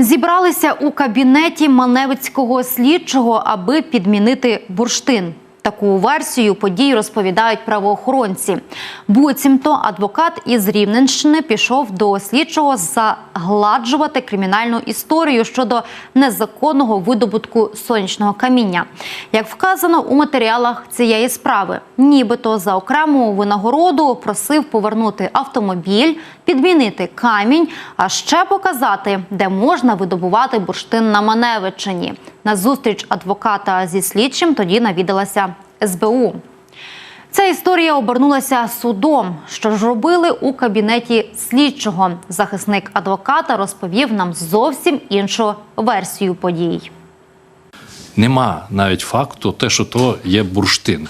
Зібралися у кабінеті Маневицького слідчого, аби підмінити бурштин. Таку версію подій розповідають правоохоронці. Буцімто адвокат із Рівненщини пішов до слідчого загладжувати кримінальну історію щодо незаконного видобутку сонячного каміння. Як вказано у матеріалах цієї справи, нібито за окрему винагороду просив повернути автомобіль, підмінити камінь, а ще показати, де можна видобувати бурштин на Маневичині. На зустріч адвоката зі слідчим тоді навідалася СБУ. Ця історія обернулася судом. Що ж робили у кабінеті слідчого? Захисник адвоката розповів нам зовсім іншу версію подій. Нема навіть факту, те, що то є бурштин.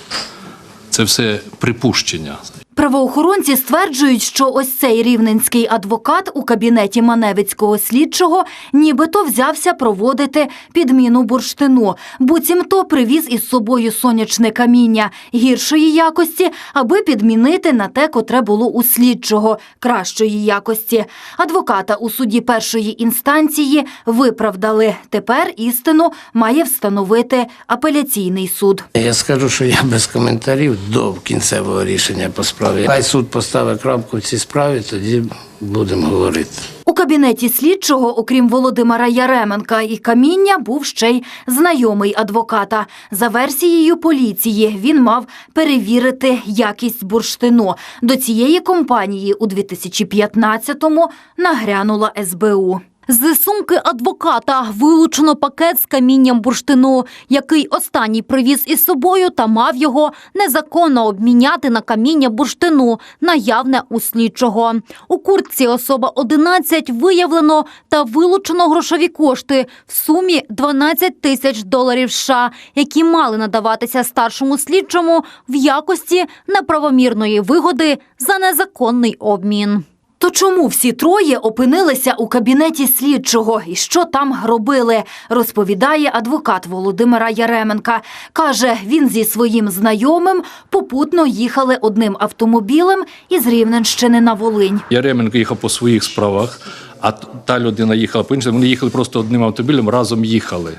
Це все припущення. Правоохоронці стверджують, що ось цей рівненський адвокат у кабінеті Маневицького слідчого нібито взявся проводити підміну бурштину. Буцімто привіз із собою сонячне каміння гіршої якості, аби підмінити на те, котре було у слідчого кращої якості. Адвоката у суді першої інстанції виправдали. Тепер істину має встановити апеляційний суд. Я скажу, що я без коментарів до кінцевого рішення по справі. Хай суд поставить крапку в цій справі, тоді будемо говорити. У кабінеті слідчого, окрім Володимира Яременка і каміння, був ще й знайомий адвоката. За версією поліції, він мав перевірити якість бурштину. До цієї компанії у 2015-му нагрянула СБУ. З сумки адвоката вилучено пакет з камінням бурштину, який останній привіз із собою та мав його незаконно обміняти на каміння бурштину, наявне у слідчого. У куртці особа 11 виявлено та вилучено грошові кошти в сумі 12 тисяч доларів США, які мали надаватися старшому слідчому в якості неправомірної вигоди за незаконний обмін. То чому всі троє опинилися у кабінеті слідчого і що там робили, розповідає адвокат Володимира Яременка. Каже, він зі своїм знайомим попутно їхали одним автомобілем із Рівненщини на Волинь. Яременко їхав по своїх справах, а та людина їхала по іншому. Вони їхали просто одним автомобілем, разом їхали.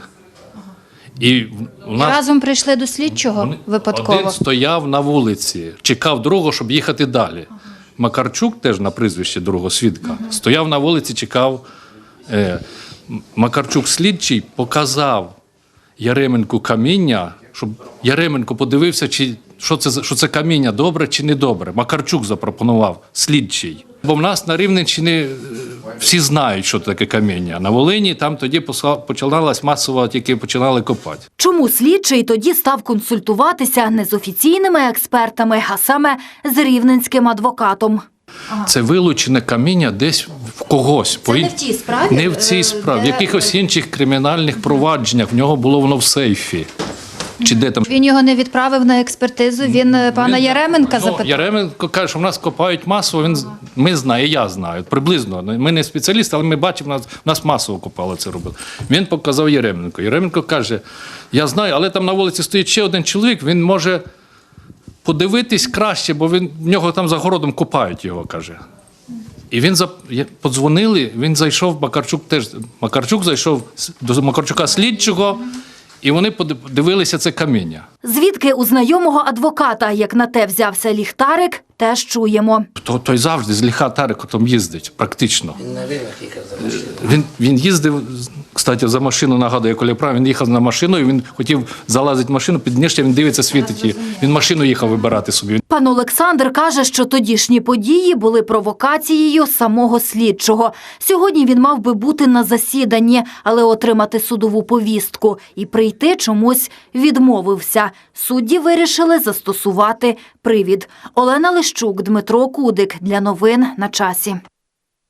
І нас Разом прийшли до слідчого вони- випадково. один стояв на вулиці, чекав другого, щоб їхати далі. Макарчук, теж на прізвище другого свідка, стояв на вулиці, чекав. Е, Макарчук слідчий показав Яременку каміння, щоб Яременко подивився, чи що це, що це каміння добре чи не добре. Макарчук запропонував слідчий. Бо в нас на Рівненщині е, всі знають, що таке каміння. На Волині там тоді починалась масово, тільки починали копати. Чому слідчий тоді став консультуватися не з офіційними експертами, а саме з рівненським адвокатом? Це вилучене каміння десь в когось. Це не в тій справі, Не в е, цій справі. В якихось інших кримінальних провадженнях. В нього було воно в сейфі. Чи де там. Він його не відправив на експертизу. Він е, пана Він- Яременка ну, запитав. Яременко каже, що в нас копають масово. Він з- ми знаємо, я знаю. Приблизно. Ми не спеціалісти, але ми бачимо, нас, нас масово копали це робили. Він показав Яременко. Яременко каже: я знаю, але там на вулиці стоїть ще один чоловік, він може подивитись краще, бо він в нього там за городом копають його, каже. І він за я- подзвонили, він зайшов, Макарчук теж Макарчук зайшов с- до Макарчука слідчого, і вони подивилися це каміння. Звідки у знайомого адвоката, як на те взявся ліхтарик, теж чуємо. То, той завжди з ліхтариком їздить, практично. Він на ринок їхав за. Він, він їздив, кстати, за машину нагадує, коли прав, він їхав на машину, і він хотів залазити в машину, підніжжя, він дивиться, світить її. Він машину їхав вибирати собі. Пан Олександр каже, що тодішні події були провокацією самого слідчого. Сьогодні він мав би бути на засіданні, але отримати судову повістку і прийти чомусь відмовився. Судді вирішили застосувати привід. Олена Лищук, Дмитро Кудик для новин на часі.